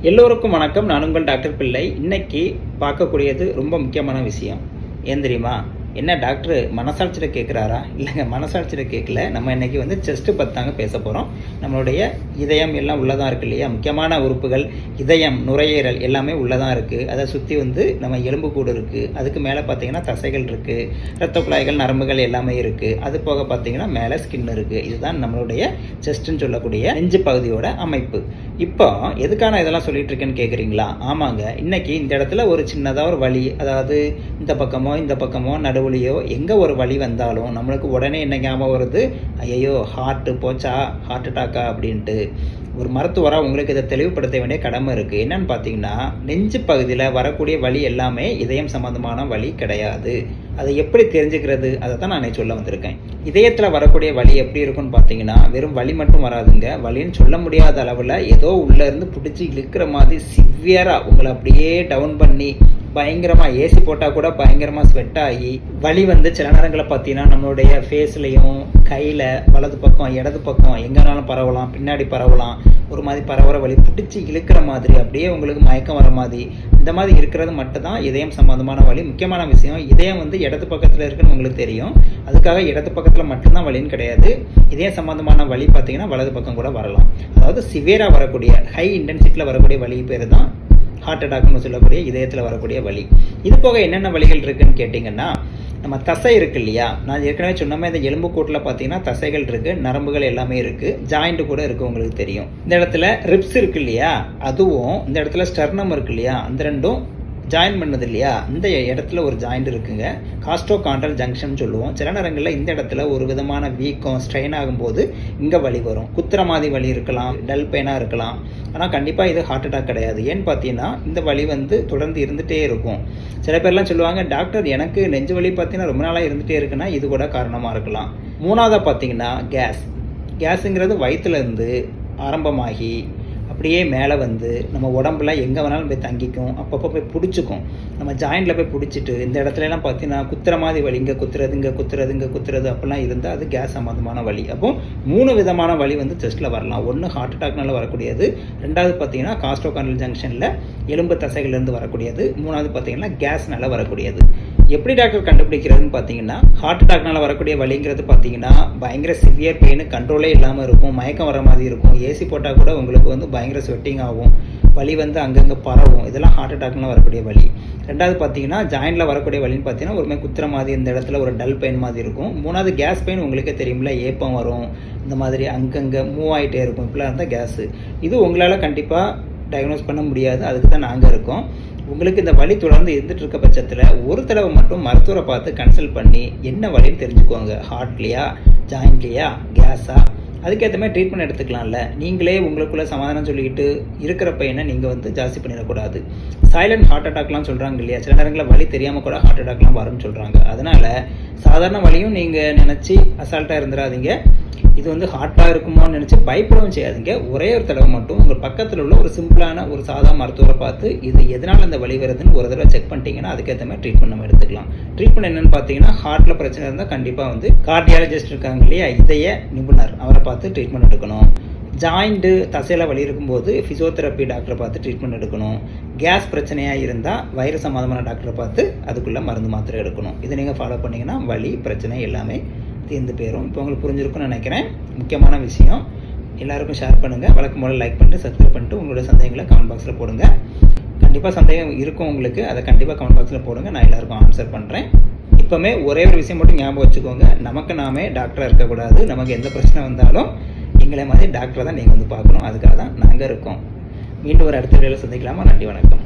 எல்லோருக்கும் வணக்கம். நான் உங்கள் டாக்டர் பிள்ளை. இன்னைக்கு பார்க்கக்கூடியது ரொம்ப முக்கியமான விஷயம். ஏன் தெரியுமா? என்ன டாக்டர் மனசாட்சியில் கேட்குறாரா இல்லைங்க மனசாட்சியில் கேட்கல நம்ம இன்னைக்கு வந்து செஸ்ட்டு பத்தாங்க பேச போகிறோம் நம்மளுடைய இதயம் எல்லாம் உள்ளதாக இருக்கு இல்லையா? முக்கியமான உறுப்புகள் இதயம் நுரையீரல் எல்லாமே உள்ளதாக இருக்குது அதை சுற்றி வந்து நம்ம எலும்புக்கூடு இருக்குது அதுக்கு மேலே பார்த்தீங்கன்னா தசைகள் இருக்குது ரத்த குழாய்கள் நரம்புகள் எல்லாமே இருக்குது அது போக பார்த்தீங்கன்னா மேலே ஸ்கின் இருக்குது இதுதான் நம்மளுடைய செஸ்ட்டுன்னு சொல்லக்கூடிய நெஞ்சு பகுதியோட அமைப்பு. இப்போ எதுக்கான இதெல்லாம் சொல்லிட்டு இருக்கேன்னு கேட்குறீங்களா ஆமாங்க. இன்னைக்கு இந்த இடத்துல ஒரு சின்னதாக ஒரு வழி அதாவது இந்த பக்கமோ இந்த பக்கமோ நடுவு ஒளியோ எங்கே ஒரு வழி வந்தாலும் நம்மளுக்கு உடனே என்ன ஞாபகம் வருது? ஐயோ ஹார்ட்டு போச்சா? ஹார்ட் அட்டாக்கா அப்படின்ட்டு. ஒரு மருத்துவராக உங்களுக்கு இதை தெளிவுபடுத்த வேண்டிய கடமை இருக்குது என்னன்னு பார்த்தீங்கன்னா நெஞ்சு பகுதியில் வரக்கூடிய வழி எல்லாமே இதயம் சம்மந்தமான வழி கிடையாது. அதை எப்படி தெரிஞ்சுக்கிறது? அதை தான் நான் சொல்ல வந்திருக்கேன். இதயத்தில் வரக்கூடிய வழி எப்படி இருக்கும்னு பார்த்தீங்கன்னா வெறும் வழி மட்டும் வராதுங்க. வழின்னு சொல்ல முடியாத அளவில் ஏதோ உள்ளேருந்து பிடிச்சி இழுக்கிற மாதிரி சிவியராக உங்களை அப்படியே டவுன் பண்ணி பயங்கரமாக ஏசி போட்டால் கூட பயங்கரமாக ஸ்வெட் ஆகி வலி வந்து சில நேரங்களில் பார்த்தீங்கன்னா நம்மளுடைய ஃபேஸ்லேயும் கையில் வலது பக்கம் இடது பக்கம் எங்கேனாலும் பரவலாம் பின்னாடி பரவலாம். ஒரு மாதிரி பரவற வழி பிடிச்சி இழுக்கிற மாதிரி அப்படியே உங்களுக்கு மயக்கம் வர மாதிரி. இந்த மாதிரி இருக்கிறது மட்டும்தான் இதயம் சம்மந்தமான வழி முக்கியமான விஷயம் இதயம் வந்து இடது பக்கத்தில் இருக்குன்னு உங்களுக்கு தெரியும். அதுக்காக இடது பக்கத்தில் மட்டும்தான் வழின்னு கிடையாது. இதயம் சம்மந்தமான வழி பார்த்தீங்கன்னா வலது பக்கம் கூட வரலாம். அதாவது சிவியராக வரக்கூடிய ஹை இன்டென்சிட்டியில் வரக்கூடிய வழி பேர் தான் ஹார்ட் அட்டாக்னு சொல்லக்கூடிய இதயத்தில் வரக்கூடிய வலி. இது போக என்னென்ன வழிகள் இருக்குதுன்னு கேட்டிங்கன்னா நம்ம தசை இருக்குது இல்லையா? நான் ஏற்கனவே சொன்னமே இந்த எலும்புக்கூட்டில் பார்த்தீங்கன்னா தசைகள் இருக்குது நரம்புகள் எல்லாமே இருக்குது ஜாயிண்ட் கூட இருக்குது உங்களுக்கு தெரியும். இந்த இடத்துல ரிப்ஸ் இருக்குது இல்லையா? அதுவும் இந்த இடத்துல ஸ்டர்னம் இருக்கு இல்லையா? அந்த ரெண்டும் ஜாயின் பண்ணது இல்லையா இந்த இடத்துல ஒரு ஜாயிண்ட் இருக்குங்க. காஸ்டோ கான்ட்ரல் ஜங்ஷன் சொல்லுவோம். சில நேரங்களில் இந்த இடத்துல ஒரு விதமான வீக்கம் ஸ்ட்ரெயின் ஆகும்போது இங்கே வலி வரும். குத்துற மாதிரி வலி இருக்கலாம் டல் பெயினாக இருக்கலாம். ஆனால் கண்டிப்பாக இது ஹார்ட் அட்டாக் கிடையாது. ஏன்னு பார்த்தீங்கன்னா இந்த வலி வந்து தொடர்ந்து இருந்துகிட்டே இருக்கும். சில பேர்லாம் சொல்லுவாங்க டாக்டர் எனக்கு நெஞ்சு வலி பார்த்தீங்கன்னா ரொம்ப நாளாக இருந்துகிட்டே இருக்குன்னா இது கூட காரணமாக இருக்கலாம். மூணாவதாக பார்த்தீங்கன்னா கேஸ் கேஸுங்கிறது வயிற்றுலேருந்து ஆரம்பமாகி அப்படியே மேலே வந்து நம்ம உடம்புல எங்கே வேணாலும் போய் தங்கிக்கும் அப்பப்போ போய் பிடிச்சிக்கும். நம்ம ஜாயிண்டில் போய் பிடிச்சிட்டு இந்த இடத்துலலாம் பார்த்தீங்கன்னா குத்துற மாதிரி வலி இங்கே குத்துறது இங்கே குத்துறது இங்கே குத்துறது அப்படிலாம் இருந்தால் அது கேஸ் சம்மந்தமான வலி. அப்போ மூணு விதமான வலி வந்து செஸ்ட்டில் வரலாம். ஒன்று ஹார்ட் அட்டாக்னால வரக்கூடியது. ரெண்டாவது பார்த்தீங்கன்னா காஸ்டோகானல் ஜங்ஷனில் எலும்பு தசைகள்லேருந்து வரக்கூடியது. மூணாவது பார்த்தீங்கன்னா கேஸ்னால வரக்கூடியது. எப்படி டாக்டர் கண்டுபிடிக்கிறதுன்னு பார்த்தீங்கன்னா ஹார்ட் அட்டாக்னால் வரக்கூடிய வலிங்கிறது பார்த்தீங்கன்னா பயங்கர சிவியர் பெயின் கண்ட்ரோலே இல்லாமல் இருக்கும் மயக்கம் வர மாதிரி இருக்கும். ஏசி போட்டால் கூட உங்களுக்கு வந்து பயங்கர ஸ்வெட்டிங் ஆகும். வலி வந்து அங்கங்கே பரவும். இதெல்லாம் ஹார்ட் அட்டாக்னால் வரக்கூடிய வலி. ரெண்டாவது பார்த்தீங்கன்னா ஜாயிண்டில் வரக்கூடிய வலின்னு பார்த்தீங்கன்னா ஒருமே குத்துற மாதிரி இந்த இடத்துல ஒரு டல் பெயின் மாதிரி இருக்கும். மூணாவது கேஸ் பெயின் உங்களுக்கே தெரியும்ல ஏப்பம் வரும். இந்த மாதிரி அங்கங்கே மூவ் ஆகிட்டே இருக்கும். இப்படிலாம் இருந்தால் கேஸு இது உங்களால் கண்டிப்பாக டயக்னோஸ் பண்ண முடியாது. அதுக்கு தான் நாங்கள் இருக்கோம். உங்களுக்கு இந்த வலி தொடர்ந்து இருந்துட்டு இருக்க பட்சத்தில் ஒரு தடவை மட்டும் மருத்துவரை பார்த்து கன்சல்ட் பண்ணி என்ன வலின்னு தெரிஞ்சுக்கோங்க ஹார்ட்லையா ஜாயிண்ட்லையா கேஸா அதுக்கேற்ற மாதிரி ட்ரீட்மெண்ட் எடுத்துக்கலாம்ல. நீங்களே உங்களுக்குள்ளே சமாதானம் சொல்லிக்கிட்டு இருக்கிற பையனை நீங்கள் வந்து ஜாஸ்தி பண்ணிடக்கூடாது. சைலண்ட் ஹார்ட் அட்டாக்லாம் சொல்கிறாங்க இல்லையா? சில நேரங்களில் வலி தெரியாமல் கூட ஹார்ட் அட்டாக்லாம் வரும்னு சொல்கிறாங்க அதனால் சாதாரண வலியும் நீங்கள் நினச்சி அசால்ட்டாக இருந்துடாதீங்க. இது வந்து ஹார்ட்டாக இருக்குமான்னு நினச்சி பயப்படவும் செய்யாதீங்க. ஒரே ஒரு தடவை மட்டும் உங்கள் பக்கத்தில் உள்ள ஒரு சிம்பிளான ஒரு சாதா மருத்துவரை பார்த்து இது எதனால் அந்த வழி வருதுன்னு ஒரு தடவை செக் பண்ணிட்டீங்கன்னா அதுக்கேற்ற மாதிரி ட்ரீட்மெண்ட் நம்ம எடுத்துக்கலாம். ட்ரீட்மெண்ட் என்னென்னு பார்த்தீங்கன்னா ஹார்ட்டில் பிரச்சனை இருந்தால் கண்டிப்பாக வந்து கார்டியாலஜிஸ்ட் இருக்காங்க இல்லையா? இதய நிபுணர். அவரை பார்த்து ட்ரீட்மெண்ட் எடுக்கணும். ஜாயிண்ட்டு தசையில் வலி இருக்கும்போது ஃபிசியோதெரப்பி டாக்டரை பார்த்து ட்ரீட்மெண்ட் எடுக்கணும். கேஸ் பிரச்சனையாக இருந்தால் வைரஸ் சம்மந்தமான டாக்டரை பார்த்து அதுக்குள்ளே மருந்து மாத்திரை எடுக்கணும். இதை நீங்கள் ஃபாலோ பண்ணிங்கன்னா வலி பிரச்சனை எல்லாமே தீர்ந்து போயிடும் இப்போ உங்களுக்கு புரிஞ்சிருக்கும்னு நினைக்கிறேன். முக்கியமான விஷயம் எல்லாருக்கும் ஷேர் பண்ணுங்கள் வழக்கம் போல் லைக் பண்ணிட்டு சப்ஸ்கிரைப் பண்ணிட்டு உங்களோட சந்தேகங்களை கமெண்ட் பாக்ஸில் போடுங்க. கண்டிப்பாக சந்தேகம் இருக்கும் உங்களுக்கு. அதை கண்டிப்பாக கமெண்ட் பாக்ஸில் போடுங்க. நான் எல்லாருக்கும் ஆன்சர் பண்ணுறேன் இப்போமே ஒரே ஒரு விஷயம் மட்டும் ஞாபகம் வச்சுக்கோங்க. நமக்கு நாமே டாக்டராக இருக்கக்கூடாது. நமக்கு எந்த பிரச்சனை வந்தாலும் எங்களை மாதிரி டாக்டரை தான் நீங்கள் வந்து பார்க்கணும். அதுக்காக தான் நாங்கள் இருக்கோம். மீண்டும் ஒரு அடுத்த வேலை சந்திக்கலாமா? நன்றி வணக்கம்.